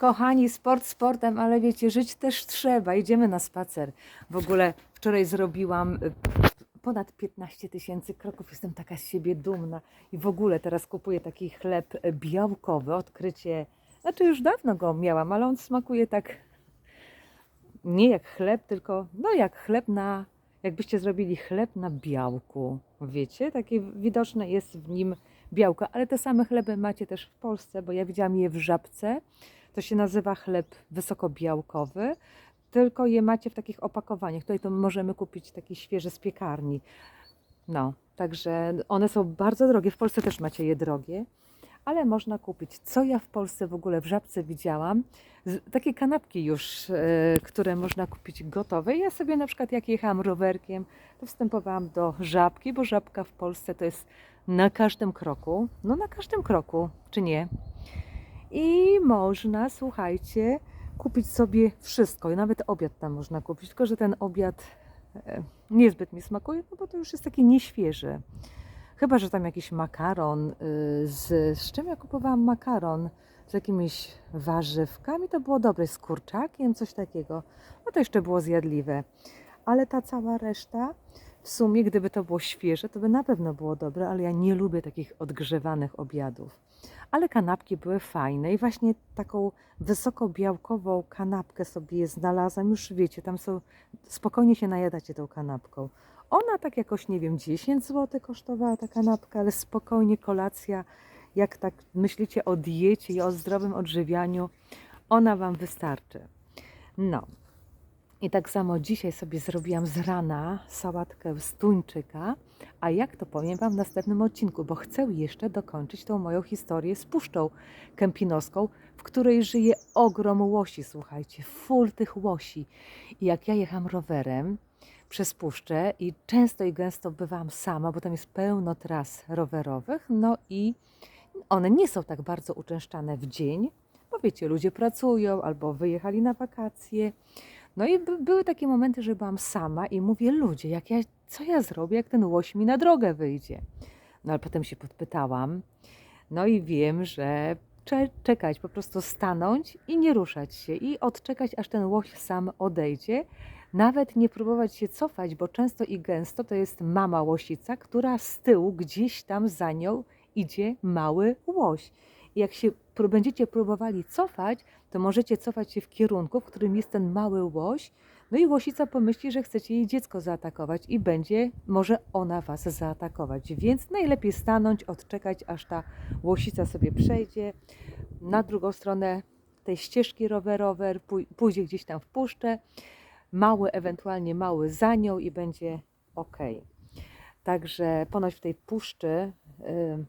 Kochani, sport sportem, ale wiecie, żyć też trzeba. Idziemy na spacer. W ogóle wczoraj zrobiłam y, ponad 15 tysięcy kroków. Jestem taka z siebie dumna. I w ogóle teraz kupuję taki chleb białkowy. Odkrycie, znaczy już dawno go miałam, ale on smakuje tak nie jak chleb, tylko no jak chleb na, jakbyście zrobili chleb na białku. Wiecie, takie widoczne jest w nim białko, ale te same chleby macie też w Polsce, bo ja widziałam je w Żabce. To się nazywa chleb wysokobiałkowy, tylko je macie w takich opakowaniach. Tutaj to możemy kupić taki świeży z piekarni. No, także one są bardzo drogie. W Polsce też macie je drogie, ale można kupić. Co ja w Polsce w ogóle w Żabce widziałam? Takie kanapki już, e, które można kupić gotowe. Ja sobie na przykład jak jechałam rowerkiem, to wstępowałam do Żabki, bo Żabka w Polsce to jest na każdym kroku. No na każdym kroku, czy nie? I można, słuchajcie, kupić sobie wszystko. I nawet obiad tam można kupić, tylko że ten obiad e, niezbyt mi smakuje, no bo to już jest taki nieświeży. Chyba, że tam jakiś makaron, y, z, z czym ja kupowałam makaron? Z jakimiś warzywkami, to było dobre, z kurczakiem, coś takiego. No to jeszcze było zjadliwe. Ale ta cała reszta, w sumie, gdyby to było świeże, to by na pewno było dobre, ale ja nie lubię takich odgrzewanych obiadów. Ale kanapki były fajne i właśnie taką wysokobiałkową kanapkę sobie znalazłam. Już wiecie, tam są, spokojnie się najadacie tą kanapką. Ona tak jakoś, nie wiem, 10 zł kosztowała ta kanapka, ale spokojnie kolacja, jak tak myślicie o diecie i o zdrowym odżywianiu, ona Wam wystarczy. No. I tak samo dzisiaj sobie zrobiłam z rana sałatkę z tuńczyka, a jak to powiem Wam w następnym odcinku, bo chcę jeszcze dokończyć tą moją historię z Puszczą Kępinowską, w której żyje ogrom łosi, słuchajcie, full tych łosi. I jak ja jechałam rowerem, przez puszczę i często i gęsto bywałam sama, bo tam jest pełno tras rowerowych, no i one nie są tak bardzo uczęszczane w dzień, bo wiecie, ludzie pracują albo wyjechali na wakacje. No i by, były takie momenty, że byłam sama i mówię, ludzie, jak ja, co ja zrobię, jak ten łoś mi na drogę wyjdzie? No ale potem się podpytałam, no i wiem, że cze- czekać, po prostu stanąć i nie ruszać się i odczekać, aż ten łoś sam odejdzie, nawet nie próbować się cofać, bo często i gęsto to jest mama łosica, która z tyłu gdzieś tam za nią idzie mały łoś. I jak się pró- będziecie próbowali cofać, to możecie cofać się w kierunku, w którym jest ten mały łoś. No i łosica pomyśli, że chcecie jej dziecko zaatakować i będzie, może ona was zaatakować. Więc najlepiej stanąć, odczekać, aż ta łosica sobie przejdzie na drugą stronę tej ścieżki rowerowej, pój- pójdzie gdzieś tam w puszczę mały, ewentualnie mały za nią i będzie ok. Także ponoć w tej puszczy y,